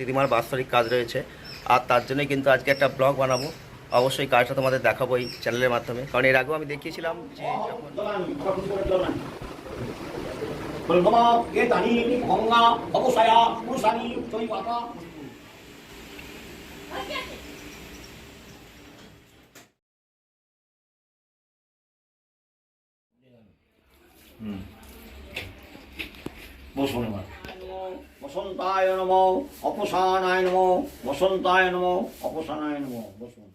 দিদিমার বাৎসরিক কাজ রয়েছে। আর তার জন্যই কিন্তু আজকে একটা ব্লগ বানাবো। অবশ্যই কাজটা তোমাদের দেখাবো এই চ্যানেলের মাধ্যমে। কারণ এর আগেও আমি দেখিয়েছিলাম যে যখন 불 বসন্তায় নম অপসানায় নম বসন্তায় নম অপসানায় নম বসন্ত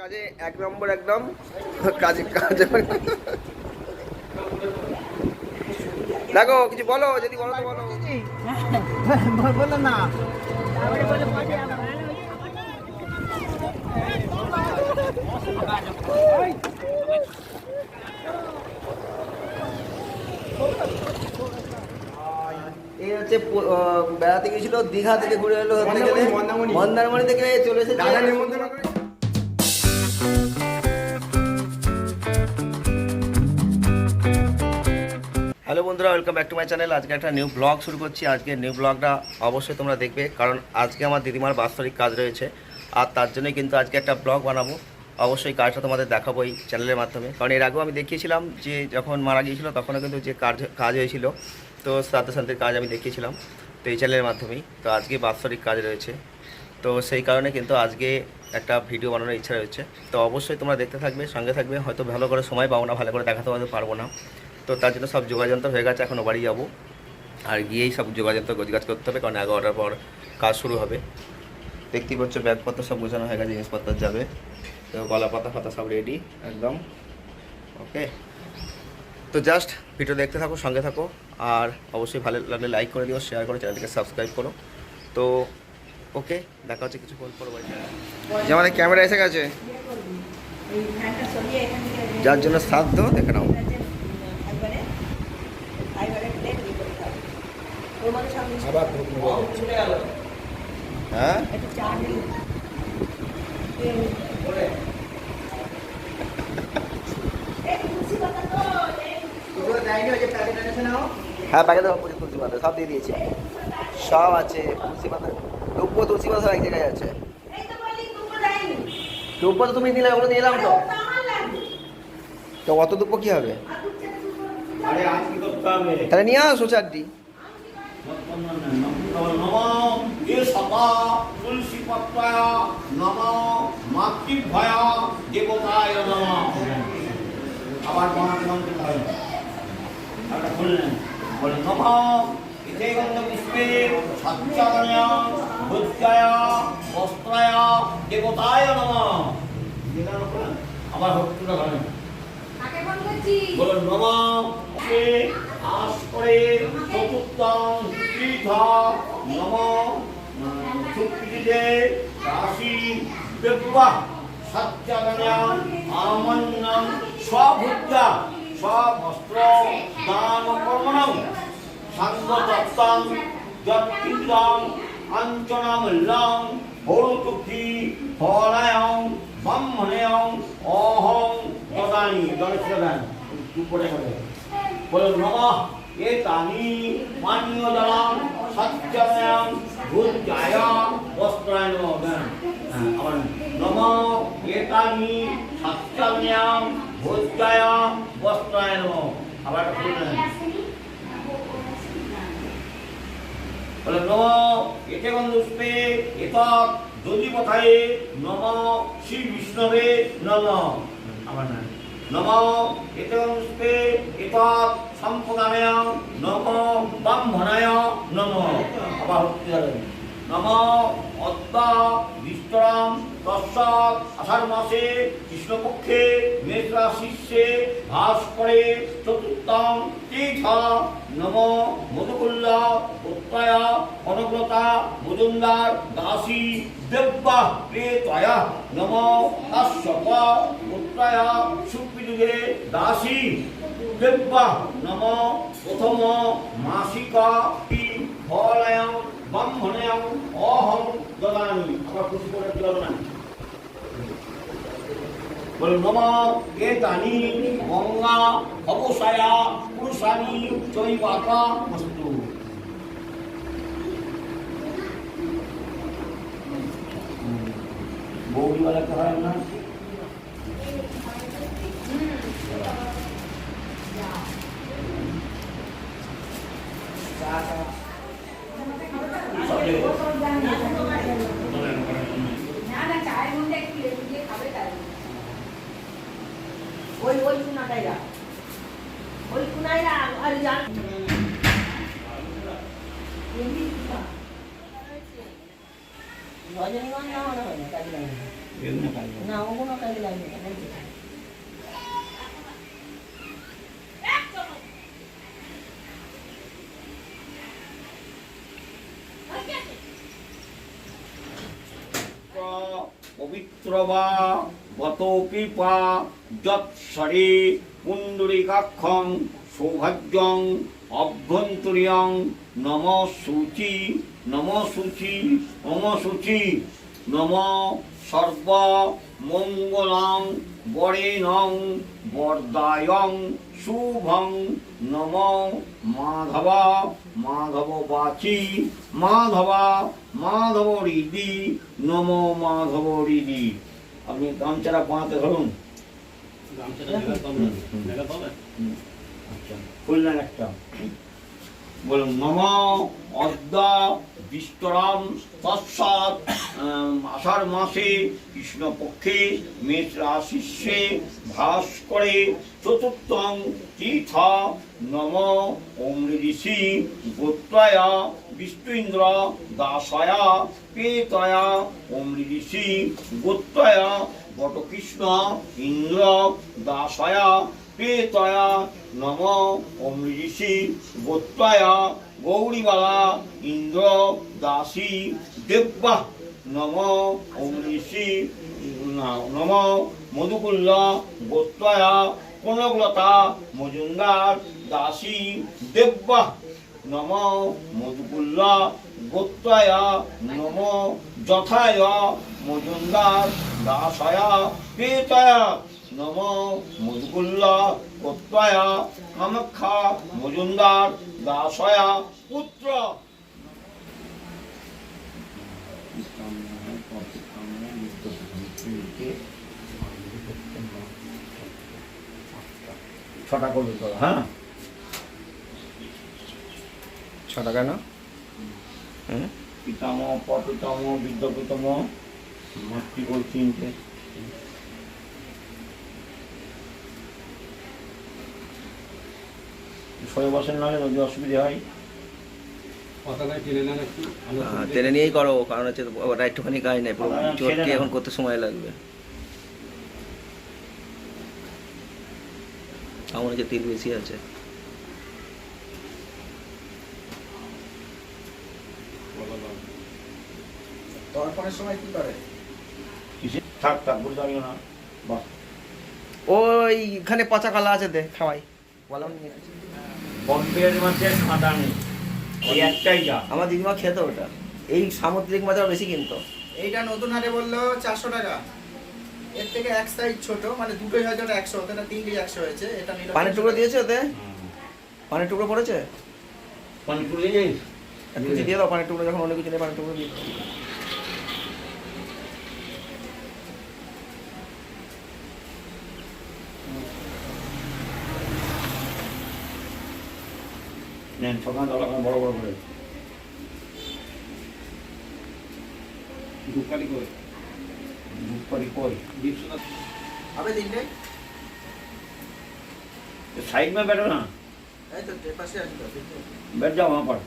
কাজে এক নম্বর একদম কাজে কাজে দেখো কিছু বলো যদি বলো তো বলো। বলো না। প- আহ, বেড়াতে গেছিল দীঘা থেকে ঘুরে এলো হতে গেলে। মন্দারমণি। থেকে চলে এসেছে। দাদা নিমন্ত্রণ। হ্যালো বন্ধুরা welcome back to my channel আজকে একটা নিউ ব্লগ শুরু করছি। আজকে নিউ ব্লগটা অবশ্যই তোমরা দেখবে কারণ আজকে আমার দিদিমার বাৎসরিক কাজ রয়েছে। আর তার জন্যই কিন্তু আজকে একটা ব্লগ বানাবো। অবশ্যই কাজটা তোমাদের দেখাবো এই চ্যানেলের মাধ্যমে। কারণ এর আগেও আমি দেখিয়েছিলাম যে যখন মারা গিয়েছিল তখনও কিন্তু যে কাজ কাজ হয়েছিল। তো শ্রাদ্ধ শান্তির কাজ আমি দেখিয়েছিলাম তো এই চ্যানেলের মাধ্যমেই। তো আজকে বাৎসরিক কাজ রয়েছে। তো সেই কারণে কিন্তু আজকে একটা ভিডিও বানানোর ইচ্ছা রয়েছে। তো অবশ্যই তোমরা দেখতে থাকবে, সঙ্গে থাকবে। হয়তো ভালো করে সময় পাবো না, ভালো করে দেখাতে হয়তো পারব না। তো তার জন্য সব যোগাযন্ত্র হয়ে গেছে, এখনও বাড়ি যাব। আর গিয়েই সব যোগাযন্ত্র গোজগাছ করতে হবে, কারণ এগারোটার পর কাজ শুরু হবে। দেখতেই পাচ্ছ, ব্যাগপত্র সব গোছানো হয়ে গেছে, জিনিসপত্র যাবে। তো গলা পাতা ফাতা সব রেডি একদম। ওকে তো জাস্ট ভিডিও দেখতে থাকো সঙ্গে থাকো আর অবশ্যই ভালো লাগলে লাইক করে দিও শেয়ার করো চ্যানেলটিকে সাবস্ক্রাইব করো। তো ওকে দেখা হচ্ছে কিছুক্ষণ পর বাড়ি যেমন ক্যামেরা এসে গেছে। যার জন্য শ্রাদ্ধ দেখে নাও। হ্যাঁ? হ্যাঁ প্যাকেট তুলসী পাতা সব দিয়ে দিয়েছি। সব আছে তুলসী পাতা দুব্ব তুলসী পাতা এক জায়গায় আছে। দুব্ব তো তুমি দিলে ওগুলো দিয়ে এলাম তো। তো অত দুব্ব কি হবে? তাহলে নিয়ে আসো চারটি। দেবতায় নম। আবার একটা খুললেন বলে নম ইতে গন্ধ পুষ্পে সচ্চারণয় ভূত্যায় বস্ত্রায় দেবতায় নম। আবার ভক্তিটা ধরেন বলো নম আস করে চতুর্থং তীর্থ নম। সুকৃতিতে রাশি বিবাহ সচ্চারণ্যাম আমন্নম স্বভুজ্যা স্ববস্ত্র দান কর্মণম সাঙ্গতত্তং যৎকিঞ্চং আঞ্চনম লং হৌতুকি ফলায়ং ব্রহ্মণেয়ং অহং দদানি দর্শন উপরে করে বলো নমঃ এতানি পানীয় জলম সত্যময়ং ভূজায় বস্ত্রায় নমঃ দেন। হ্যাঁ, আবার নম এতানি সত্যময়ং ভূজায় বস্ত্রায় নমঃ আবার বললেন বলে নম এতে গন্ধুষ্পে এতৎ যদি কথায়ে নম শ্রী বিষ্ণবে নম আমার না নম এতে গন্ধুষ্পে এতৎ সম্পদানায় নম ব্রাহ্মণায় নম আবার হচ্ছে নম অদ্যা বিস্তরাম তৎসৎ আষাঢ় মাসে কৃষ্ণপক্ষে মেঘরা শীর্ষে ভাস করে চতুর্থম তীর্থ নম মধুকুল্লা উত্তয়া কনকলতা মজুমদার, দাসী দেব্যা প্রেতয়া। নম কাশ্যপ উত্তয়া সুপ্রীযুগে দাসী দেব্যা নম প্রথম মাসিকা ফলায়ং ব্রহ্মণেয়ং অহং দদামি আবার খুশি করে দিল না বলো নম এতানি গঙ্গা অবসায়া পুরুষানি চৈবাকা বস্তু বৌদিওয়ালা কে হয় না না না চায়ের মধ্যে একটু লেবু দিয়ে খাবে তাই ওই ওই কুনাটাই রাখ ওই কুনাই রাখ আর জান রজনীগন্ধা মনে হয় না কাজে লাগে না। এগুলো খাই না ওগুলো কাজে লাগে না নাকি? পবিত্র বা বত কৃপা যৎসরে পুণ্ডরিকাক্ষং, সৌভাগ্যং, অভ্যন্তরীয়ং নম সূচি নম সূচি অম সূচি নম সর্ব মঙ্গলং, বরেণং, বরদায়ং শুভং নম মাধব মাধব বাচি মাধব মাধব রিদি নম মাধব রিদি আপনি গামছাড়া পাঁতে ধরুন। আচ্ছা খুললেন একটা। বলুন, নম অদ্যা বিস্তরাম তৎসাৎ আষাঢ় মাসে কৃষ্ণপক্ষে মেষ রাশিষ্যে ভাস করে চতুর্থং তীর্থা নম ওম ঋষি গোত্রায়া বিষ্ণু ইন্দ্র দাসায়া পেতয়া ওম গোত্রায়া বটকৃষ্ণ ইন্দ্র দাসায়া পেতয়া নম ওম ঋষি গৌরীবালা ইন্দ্র দাসী দেব্যা নম ওম ঋষি নম মধুকুল্ল গোত্রায়া কনকলতা মজুমদার দাসী দেব্যা নম মধুকুল্ল গোত্রায়া নম যথায় মজুমদার দাসায়া পেতয়া নম মধুকুল্ল গোত্রায়া কামাখ্যা মজুমদার দাসয়া পুত্র। ছটা করবে তো হ্যাঁ? ছটা কেন? হুম? পিতাম পপিতম বিদ্যপিতম মাতৃকোল তিনটে। সরে বসেন নাহলে যদি অসুবিধা হয়। আহ, টেনে নিয়েই করো কারণ হচ্ছে ওটা একটুখানি কাজ নেই পুরো আহ, চটকে এখন করতে সময় লাগবে। আমার হচ্ছে তেল বেশি আছে। তর্পণের সময় কি করে? থাক থাক বলে দাঁড়িয়ে না। বাহ। ওইখানে পচা কালা আছে দে খাওয়াই। আসি। পম্পের মাঝে কাঁটা নেই ওই একটাই যা। আমার দিদিমা খেত ওটা। এই সামুদ্রিক মাছ বেশি কিনতো। এইটা নতুন হাটে বলল চারশো টাকা। এর থেকে এক সাইজ ছোট মানে দুটোই হয়তো ওটা একশো হতো না তিনটেই একশো হয়েছে। এটা পানির টুকরো দিয়েছে ওতে? পানির টুকরো পড়েছে? পানি তুলে যাই এক দিয়ে দাও পানির টুকরো যখন অনেক কিছু নেই পানির টুকরো দিয়ে নেন সকাল দলা বড় বড় করে ধূপকাঠি করে দুধ পারি কই দীপশিখা হবে তিনটে साइड में बैठो ना এই তো এ পাশে আসবে बैठ जाओ वहाँ पर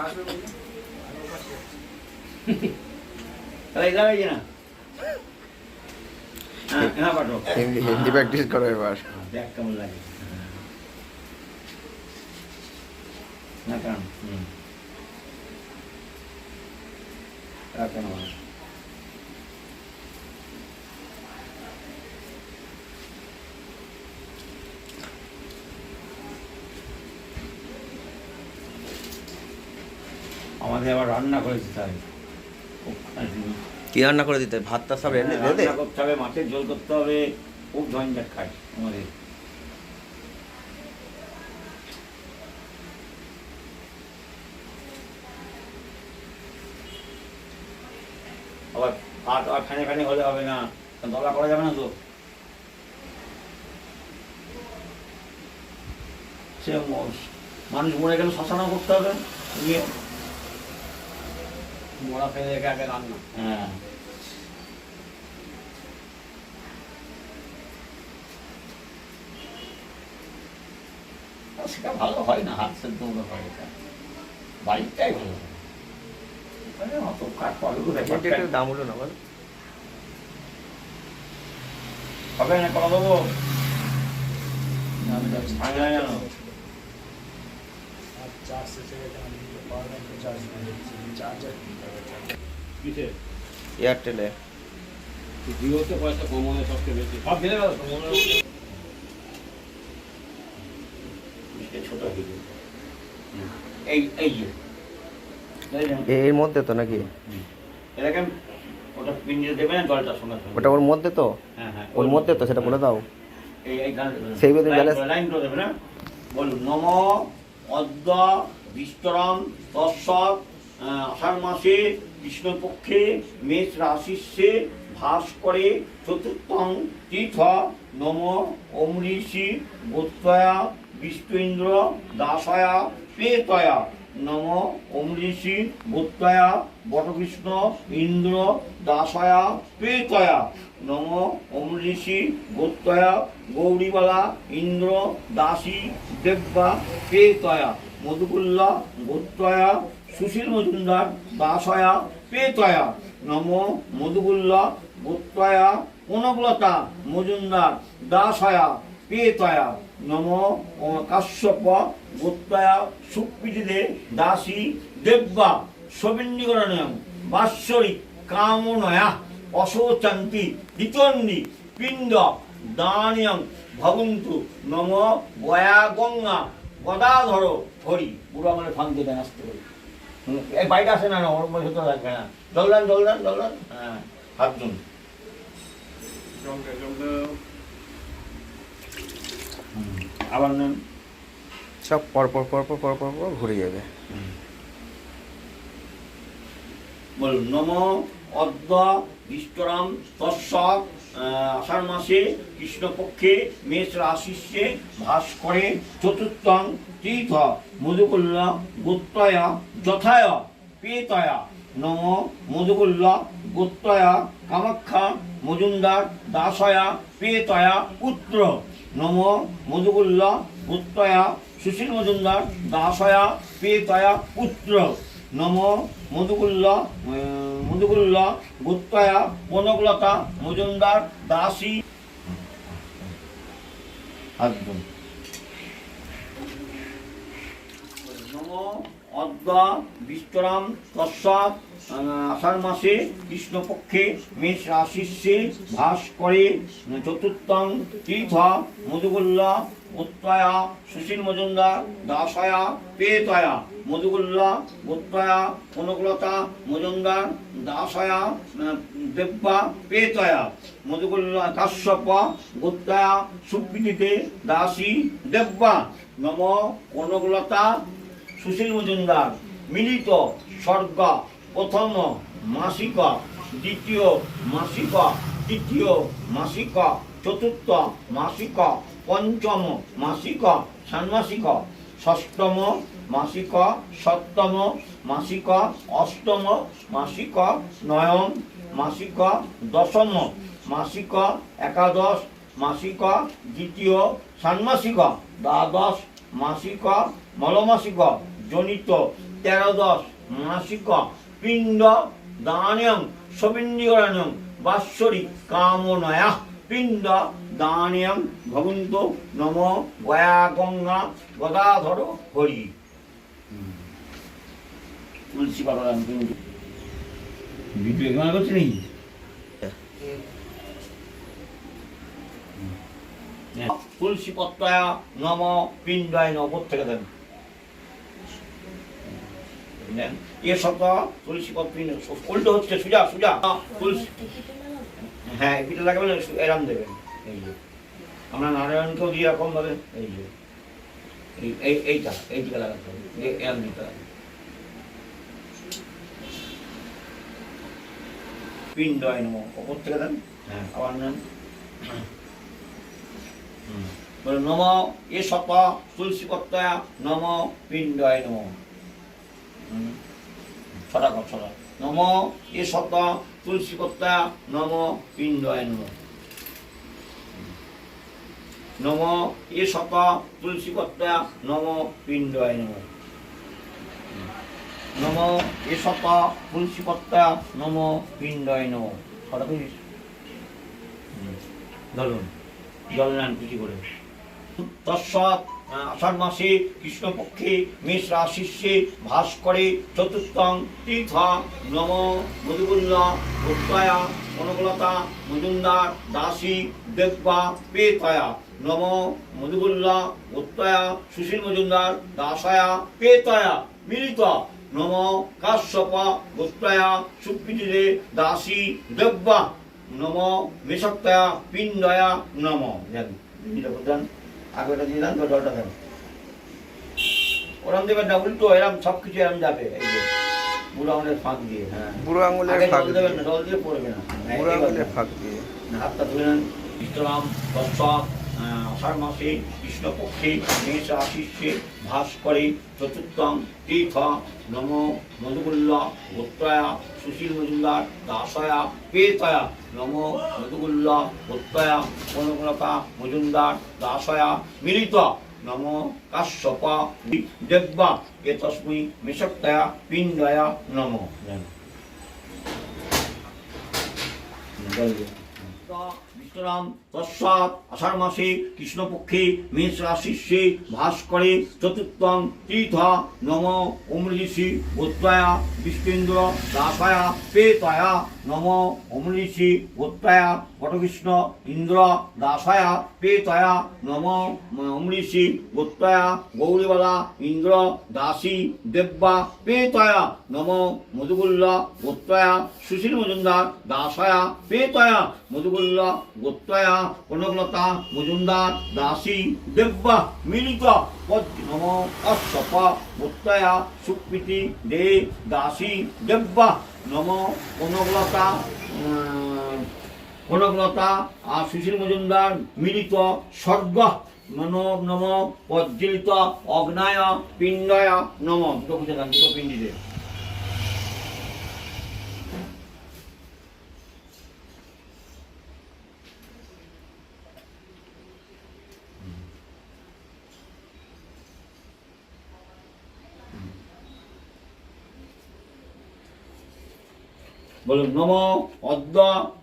আসবে বললো আর ও পাশে আছে। चलो इधर आइए ना हाँ यहाँ बैठो হিন্দি হিন্দি প্র্যাকটিস করো এবার हाँ, देख केमन लगे আমাদের আবার রান্না করে দিতে হবে কি রান্না করে দিতে ভাতটা সব হ্যাঁ, রান্না করতে হবে মাছের ঝোল করতে হবে খুব ঝঞ্ঝাট খায় আমাদের। খানে খানে হলে হবে না। দলা করা যাবে না তো। সে ম- মানুষ মরে গেলে শ্মশানও করতে হবে। মোড়া ফেলে রেখে আগে রান্না। হ্যাঁ। সেটা ভালো হয় না হাত সেদ্ধ মনে হয় এটা। বাড়িটাই ভালো হয়। অত কাঠ একটু দাম উঠো না বল? হবে না করা দেবো? এয়ারটেলে। জিওতে পয়সা কম হয় সবচেয়ে বেশি। সব গেল। এই এই এর মধ্যে তো নাকি? এরকম ওটা পিঞ্জে দেবে না জলটা সঙ্গে ওটা ওর মধ্যে তো? হ্যাঁ হ্যাঁ ওর মধ্যে। তো সেটা বলে দাও। এই এই গান সেই মধ্যে লাইন লাইন করে দেবে না। বলুন নম অদ্য বিস্তরম আহ, আষাঢ় মাসে কৃষ্ণপক্ষে মেষ রাশিস্যে ভাস করে চতুর্থং তীর্থ নম অমৃষি গোত্রয়া বিষ্ণু ইন্দ্র দাসয়া পেতয়া নম অমৃষি গোত্রয়া বটকৃষ্ণ ইন্দ্র দাসয়া পেতয়া নম অমৃষি গোত্রয়া গৌরীবালা ইন্দ্র দাসী দেব্যা পেতয়া মধুকুল্লা গোত্রয়া সুশীল মজুমদার দাসয়া পেতয়া নম মধুকুল্লা গোত্রয়া কনকলতা মজুমদার দাসয়া পেতয়া নম কাশ্যপ গোত্রয়া সুপ্রীতিদে দাসী দেব্যা সবিন্নীকরণম বাৎসরিক কামনয়া অশোচন্তি দ্বিতন্দি পিণ্ড দানিয়ং ভবন্তু নম গয়া গঙ্গা গদাধর হরি। পুরো আমার ফান্তি দেন আসতে করি হুম, এই বাইরে আসে না না ওর মধ্যে তো রাখবে না। জলদান জলদান জলদান হ্যাঁ হাতজন আবার নেন। সব পর পর পর পর ঘুরে যাবে। নম অদ্য বিষ্টরাম আষাঢ় মাসে কৃষ্ণপক্ষে মেষ রাশিস্যে ভাস করে। চতুর্থং তীর্থ যথায় পেতয়া। নম মধুকুল্লা গোত্রয়া কামাখ্যা মজুমদার দাসয়া পেতয়া পুত্র। নম মধুকুল্লা গোত্রয়া সুশীল মজুমদার দাসয়া পেতয়া, পুত্র। নম মধুকুল্লা মধুকুল্লা গুত্তয়া কনকলতা মজুমদার, দাসী। একদম নম অদ্য বিস্তরাম তৎসাৎ। আষাঢ় মাসে কৃষ্ণপক্ষে মেষ রাশিস্যে ভাস করে চতুর্থং তীর্থ মধুকুল্লা উত্তয়া সুশীল মজুমদার দাসয়া পেতয়া মধুকুল্লা উত্তয়া কনকলতা মজুমদার দাসয়া আহ, দেব্যা পেতয়া মধুকুল্লা কাশ্যপ গুত্তয়া সুপ্রীতিতে দাসী দেব্যা নম কনকলতা সুশীল মজুমদার মিলিত স্বর্গ প্রথম মাসিক, দ্বিতীয় মাসিক, তৃতীয় মাসিক, চতুর্থ মাসিক, পঞ্চম মাসিক, ষান্মাসিক, ষষ্ঠম মাসিক, সপ্তম মাসিক, অষ্টম মাসিক, নয়ম মাসিক, দশম মাসিক, একাদশ মাসিক, দ্বিতীয় ষান্মাসিক, দ্বাদশ মাসিক, মলমাসিক, জনিত তেরোদশ মাসিক পিণ্ড দানয়ং সবিন্নীকরণং বাৎসরিক কামনয়া। পিণ্ড দানয়ং ভবন্ত নম গয়া গঙ্গা গদাধর হরি। তুলসী পাতা ভিডিও এখানে করছি নাকি তুলসী পত্রয়া নম পিণ্ডায় নম থেকে দেন। হ্যাঁ নারায়ণকেও দিয়ে এরকম ভাবে এই যে এই- এই এইটা লাগাতে হবে দিতে হবে পিণ্ড ওপর থেকে দেন হ্যাঁ আবার নেন। নম এ সপা তুলসী পত্তয়া নম পিণ্ডায় নম ছড়া ছড়া। নম এ সপা তুলসী পত্তয়া নম পিণ্ডায় নম। নম এ সপা তুলসী পত্তয়া নম পিণ্ডায় নম। এ সপা তুলসী পত্তয়া নম পিণ্ডায় নম। ধরুন, জল নেন কিছু করে? তৎসৎ আষাঢ় মাসে কৃষ্ণপক্ষে মেষ রাশিষ্যে ভাস করে চতুর্থং তীর্থা নম মধুকুল্লা ভোক্তায়া অনুকূলতা মজুমদার দাসী দেব্বা পেতয়া নম মধুকুল্লা ভোক্তায়া সুশীল মজুমদার দাসায়া পেতয়া মিলিত নম কাশ্যপ ভোক্তায়া সুপ্রীতিরে দাসী দেব্বা নম মেষক্তয়া পিণ্ডয়া নম আগে ওটা দিয়ে দেন তো দেন। ওরম দেবেন না উল্টো এরম সব কিছু এরম যাবে এই যে বুড়ো আঙুলের ফাঁক দিয়ে হ্যাঁ। বুড়ো আঙুলের ফাঁক দিয়ে। দেবেন না জল দিয়ে পড়বে না। হ্যাঁ, বুড়ো আঙুলের ফাঁক দিয়ে। হাতটা ধরে নেন। ইষ্টরাম দর্শক আষাঢ় মাসে কৃষ্ণপক্ষে মেষ আশিষ্যে ভাস করে চতুর্থম তীর্থ নম মধুকুল্লা গোত্রয়া সুশীল মজুমদার দাসয়া পেতয়া নম মধুকুল্লা প্রত্যয়া অনুকূলতা মজুমদার দাসয়া মিলিত। নম কাশ্যপা দেব্বা এ তস্মৈ মেষক্তয়া পিণ্ডয়া নম। বিষ্ণুরাম তৎসাৎ আষাঢ় মাসে কৃষ্ণপক্ষে মেষ রাশিষ্যে ভাস করে চতুর্থং তীর্থ নম অমৃষি গোত্রায়া বিষ্ণুন্দ্র দাসায়া পেতয়া নম অমৃষি গোত্রায়া পটকৃষ্ণ ইন্দ্র দাসায়া পেতয়া নম অমৃষি গোত্রায়া গৌরীবালা ইন্দ্র দাসী দেব্বা পেতয়া নম মধুকুল্লা গোত্রায়া সুশীল মজুমদার দাসায়া পেতয়া মধুকুল্লা গোত্রায়া কনকলতা, মজুমদার, দাসী, দেব্বা মিলিত পদ নম অশ্বপ গোত্রায়া সুপ্রীতি দে দাসী, দেব্বা, নম, কনকলতা কনকলতা আর সুশীল মজুমদার, মিলিত, স্বর্গ নম নম পজ্জিলিত অগ্নায়, পিণ্ডয়, নম, দুটো খুঁজে বলুন, নম অদ্য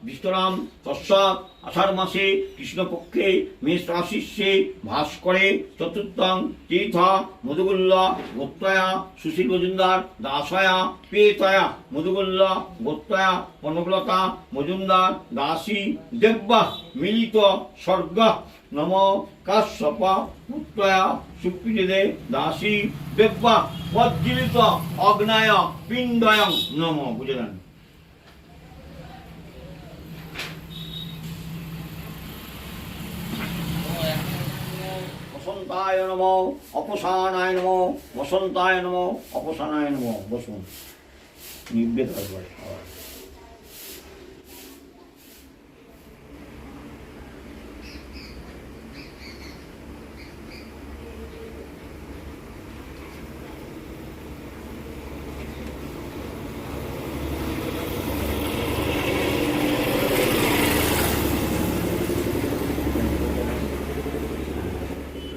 বিষ্ণুরাম তৎসৎ আষাঢ় মাসে কৃষ্ণপক্ষে মেষ রাশিষ্যে ভাস করে চতুর্থং তীর্থ মধুগুল্ল গোত্রয়া সুশীল মজুমদার দাসয়া পেতয়া মধুগুল্ল গোত্রয়া কনকলতা মজুমদার দাসী দেব্বা মিলিত স্বর্গ। নম কাশ্যপ পুত্রয়া সুপ্রীতিদে দাসী দেব্বা। বজ্জিলিত অগ্নায় পিণ্ডয়ং। নম, বুঝে বসন্তায় নম অপসানায় নম বসন্তায় নম অপসানায় নম। বসুন। নিবেদ একবারে আবার।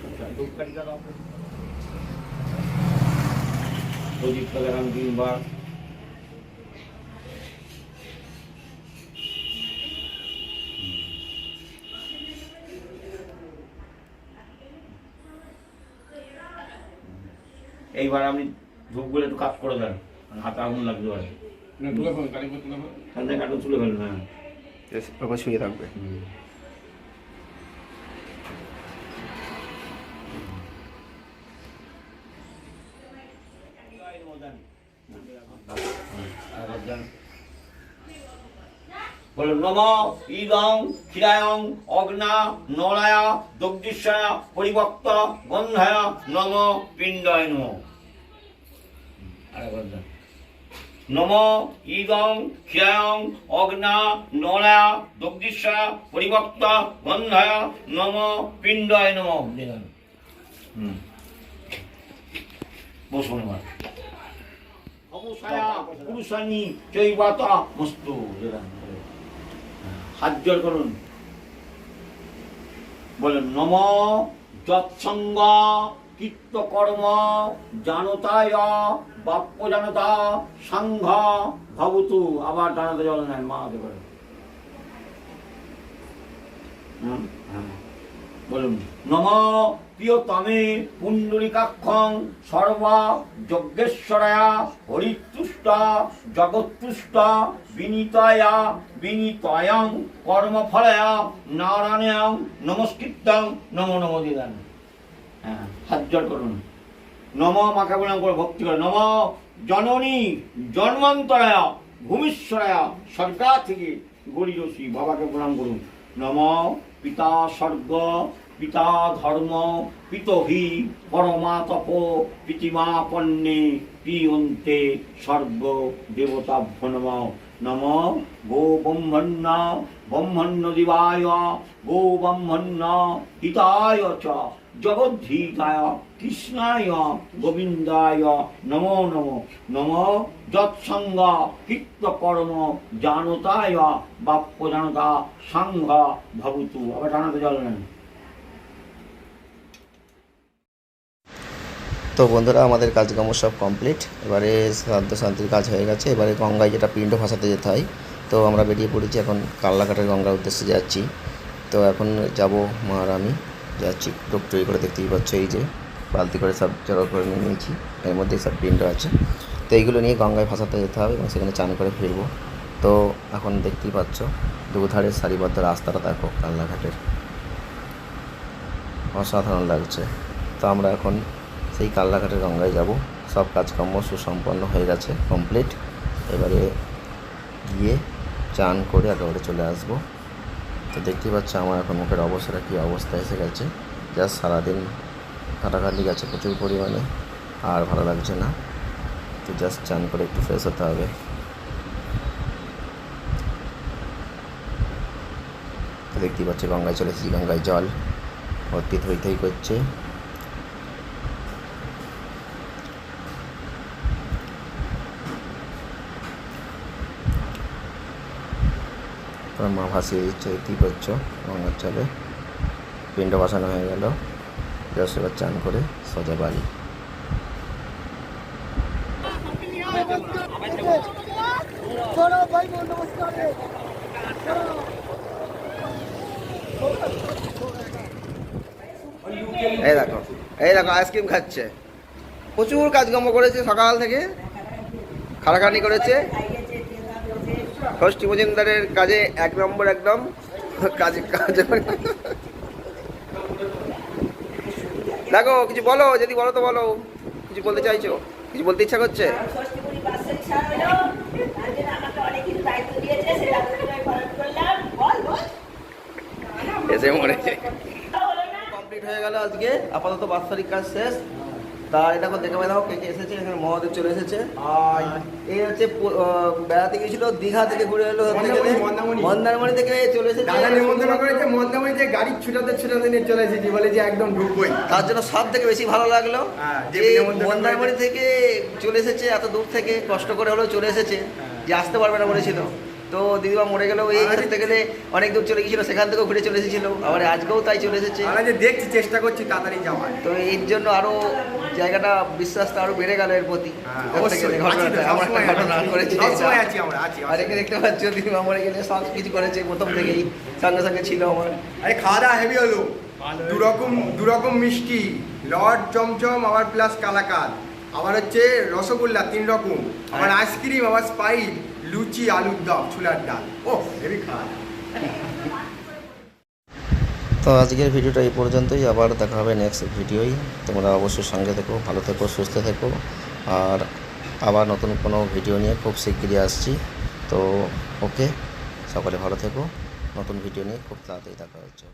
আচ্ছা, ধূপকাঠিটা দাও। প্রদীপ লাগালাম তিনবার এইবার আপনি ধূপগুলো একটু কাজ করে দেন। মানে হাতে আগুন লাগতে আর। তুলে ফেলুন তুলে ফেলুন। তুলে ফেলুন হ্যাঁ। শুয়ে থাকবে। হুম। নম ইদং ক্ষীরায়ং অগ্না নরায়া দগ্ধিশ্বয়া পরিবক্ত গন্ধায়া নম পিণ্ডয় নম। নম ইদং ক্ষীরায়ং অগ্না নরায়া দগ্ধিশ্বয়া পরিবক্ত গন্ধায়া নম পিণ্ডয় নম। হুম। বসুন এবার। পুরুষানি চৈবাতা মস্তু। হাত করুন। বলেন, নম যৎসঙ্গ কীর্তকর্ম জানতায় বাপ্য জানতা সাংঘ ভবতু। আবার জানাতে জল নেন মা হতে পারে হ্যাঁ। বলুন, নম প্রিয়তমে পুণ্ডরিকাক্ষং সর্বা যজ্ঞেশ্বরায়া হরিতুষ্ট জগৎতুষ্ট বিনীতায়া বিনীতয়ং কর্মফলয়া নারায়ণ নমস্কৃতং নম নম দিলেন হ্যাঁ হাত করুন। নম মাকে প্রণাম করে ভক্তি করে। নম জননী জন্মান্তরায়া ভূমিশ্বরায়া সরকার থেকে গরিয়সী বাবাকে প্রণাম করুন। নম পিতা স্বর্গ পিতা ধর্ম পিতহি পরমা তপ পিতিমা পণ্যে প্রিয়ন্তে স্বর্গ দেবতাভ্য নম নম গো ব্রহ্মণ্য ব্রহ্মণ্য দিবায় গো ব্রহ্মণ্য হিতায় চ জগদ্ধিতায় কৃষ্ণায় গোবিন্দায় নমো নম নম যৎসঙ্গ কীর্তকর্ম জানতায় বাপ্য জানতা সাংঘ ভবতু আবার জানাতে জল তো বন্ধুরা, আমাদের কাজকর্ম সব কমপ্লিট এবারে শ্রাদ্ধ শান্তির কাজ হয়ে গেছে। এবারে গঙ্গায় যেটা পিণ্ড ভাসাতে যেতে হয়, তো আমরা বেরিয়ে পড়েছি এখন কাল্লাঘাটের গঙ্গার উদ্দেশ্যে যাচ্ছি। তো এখন যাব মা আর আমি, যাচ্ছি টুকটুকি করে দেখতেই পাচ্ছ এই যে বালতি করে সব জড়ো করে নিয়ে নিয়েছি। এর মধ্যে সব পিণ্ড আছে। তো এইগুলো নিয়ে গঙ্গায় ভাসাতে যেতে হবে এবং সেখানে চান করে ফিরবো। তো এখন দেখতেই পাচ্ছ দুধারে সারিবদ্ধ রাস্তাটা দেখো কাল্লাঘাটের। অসাধারণ লাগছে। তো আমরা এখন সেই কাল্লাঘাটের গঙ্গায় যাব। সব কাজকর্ম সুসম্পন্ন হয়ে গেছে কমপ্লিট এবারে গিয়ে চান করে একেবারে চলে আসব। তো দেখতেই পাচ্ছ আমার এখন মুখের অবস্থাটা কী অবস্থা এসে গেছে। জাস্ট সারাদিন কাটাকাটি গেছে প্রচুর পরিমাণে, আর ভালো লাগছে না। তো জাস্ট চান করে একটু ফ্রেশ হতে হবে। দেখতেই পাচ্ছ গঙ্গায় চলে এসেছি, গঙ্গায় জল ভর্তি থই থই করছে। তার মা ভাসিয়ে দিচ্ছে দেখতেই পাচ্ছ গঙ্গার জলে পিণ্ড বসানো হয়ে গেল। জাস্ট এবার চান করে সোজা বাড়ি। এই দেখো এই দেখো আইসক্রিম খাচ্ছে। প্রচুর কাজকর্ম করেছে সকাল থেকে খাড়াখানি করেছে। ষষ্ঠী মজুমদারের কাজে এক নম্বর একদম কাজে কাজে। দেখো, কিছু বলো, যদি বলো তো বলো। কিছু বলতে চাইছো? কিছু বলতে ইচ্ছা করছে? এসে মরেছে কমপ্লিট হয়ে গেল আজকে। আপাতত বাৎসরিক কাজ শেষ। তা এটা দেখো দেখো কে কে এসেছে এখানে মহাদেব চলে এসেছে। আর এই হচ্ছে বেড়াতে গেছিল দীঘা থেকে ঘুরে এলো মন্দারমণি, মন্দারমণি। মন্দারমণি থেকে চলে এসেছে। দাদা নিমন্ত্রণ করেছে মন্দামণি যে গাড়ি ছুটাতে ছুটাতে নিয়ে চলে এসেছি বলে যে একদম ঢুকবই। তার জন্য সব থেকে বেশি ভালো লাগল হ্যাঁ, যে মন্দারমণি থেকে চলে এসেছে এত দূর থেকে কষ্ট করে হলেও চলে এসেছে যে আসতে পারবে না বলেছিল। তো দিদিমা মরে গেলেও এই আর গেলে অনেক দূর চলে গিয়েছিল সেখান থেকেও ঘুরে চলে এসেছিল আবার আজকেও তাই চলে এসেছে। আমরা যে দেখছি চেষ্টা করছি তাড়াতাড়ি যাওয়ার। তো এর জন্য আরও জায়গাটা বিশ্বাসটা আরও বেড়ে গেল এর প্রতি। হ্যাঁ, গেলে আমরা একটা ঘটনা করেছি। দেখতে পাচ্ছ দিদিমা মরে গেলে সব কিছু করেছে প্রথম থেকেই সঙ্গে সঙ্গে ছিল আমার। আরে খাওয়া দাওয়া হেভি হলো। দুরকম দুরকম মিষ্টি লড চমচম আবার প্লাস কালাকাদ। আবার হচ্ছে রসগোল্লা তিন রকম। আবার আইসক্রিম আবার স্পাইট লুচি, আলুর দম, ছোলার ডাল। ও হেভি খাওয়া। তো আজকের ভিডিওটা এই পর্যন্তই। আবার দেখা হবে নেক্সট ভিডিওই। তোমরা অবশ্যই সঙ্গে থেকো, ভালো থেকো, সুস্থ থেকো। আর আবার নতুন কোনো ভিডিও নিয়ে খুব শিগগিরই আসছি। তো, ওকে, সকলে ভালো থেকো। নতুন ভিডিও নিয়ে খুব তাড়াতাড়ি দেখা হচ্ছে।